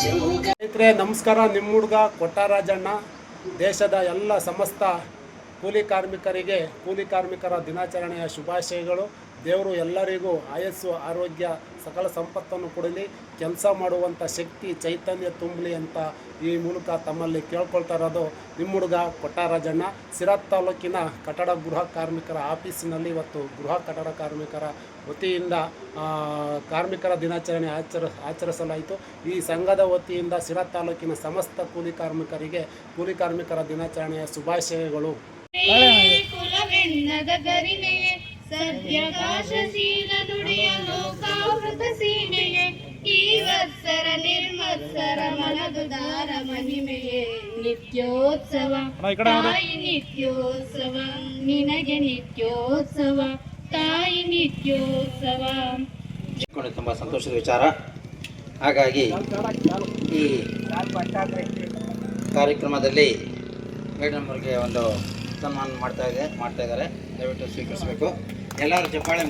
ಸ್ನೇಹಿತರೆ ನಮಸ್ಕಾರ. ನಿಮ್ಮ ಹುಡುಗ ಕೊಟ್ಟಾರಾಜಣ್ಣ ದೇಶದ ಎಲ್ಲ ಸಮಸ್ತ ಕೂಲಿ ಕಾರ್ಮಿಕರಿಗೆ, ಕೂಲಿ ಕಾರ್ಮಿಕರ ದಿನಾಚರಣೆಯ ಶುಭಾಶಯಗಳು. ದೇವರು ಎಲ್ಲರಿಗೂ ಆಯಸ್ಸು, ಆರೋಗ್ಯ, ಸಕಲ ಸಂಪತ್ತನ್ನು ಕೊಡಲಿ. ಕೆಲಸ ಮಾಡುವಂಥ ಶಕ್ತಿ, ಚೈತನ್ಯ ತುಂಬಲಿ ಅಂತ ಈ ಮೂಲಕ ತಮ್ಮಲ್ಲಿ ಕೇಳ್ಕೊಳ್ತಾ ಇರೋದು ನಿಮ್ಮ ಹುಡುಗ ಕೊಟ್ಟಾರಾಜಣ್ಣ ಸಿರಾತ್ ತಾಲೂಕಿನ ಕಟ್ಟಡ ಗೃಹ ಕಾರ್ಮಿಕರ ಆಫೀಸಿನಲ್ಲಿ ಇವತ್ತು ಗೃಹ ಕಟ್ಟಡ ಕಾರ್ಮಿಕರ ವತಿಯಿಂದ ಕಾರ್ಮಿಕರ ದಿನಾಚರಣೆ ಆಚರ, ಆಚರಿಸಲಾಯಿತು. ಈ ಸಂಘದ ವತಿಯಿಂದ ಸಿರಾತ್ ತಾಲೂಕಿನ ಸಮಸ್ತ ಕೂಲಿ ಕಾರ್ಮಿಕರಿಗೆ, ಕೂಲಿ ಕಾರ್ಮಿಕರ ದಿನಾಚರಣೆಯ ಶುಭಾಶಯಗಳು. ಕುಲವೆನ್ನದ ಗರಿಮೆಯೇ ಸತ್ಯಕಾಶಶೀಲ ನುಡಿಯ ಲೋಕಾವೃತ ಸೀಮೆಯೇ ಈ ವತ್ಸರ ನಿರ್ಮತ್ಸರ ಮನದುದಾರ ಮಹಿಮೆಯೇ. ನಿತ್ಯೋತ್ಸವ ತಾಯಿ ನಿತ್ಯೋತ್ಸವ ನಿನಗೆ ನಿತ್ಯೋತ್ಸವ ತಾಯಿ ನಿತ್ಯೋತ್ಸವ. ತುಂಬಾ ತುಂಬ ಸಂತೋಷದ ವಿಚಾರ. ಹಾಗಾಗಿ ಈ ಕಾರ್ಯಕ್ರಮದಲ್ಲಿ ಮೇಡಮ್ ಅವರಿಗೆ ಒಂದು ಸನ್ಮಾನ ಮಾಡ್ತಾ ಇದೆ ಮಾಡ್ತಾ ಇದ್ದಾರೆ. ದಯವಿಟ್ಟು ಸ್ವೀಕರಿಸಬೇಕು. ಎಲ್ಲರೂ ಚಪ್ಪಾಳೆ.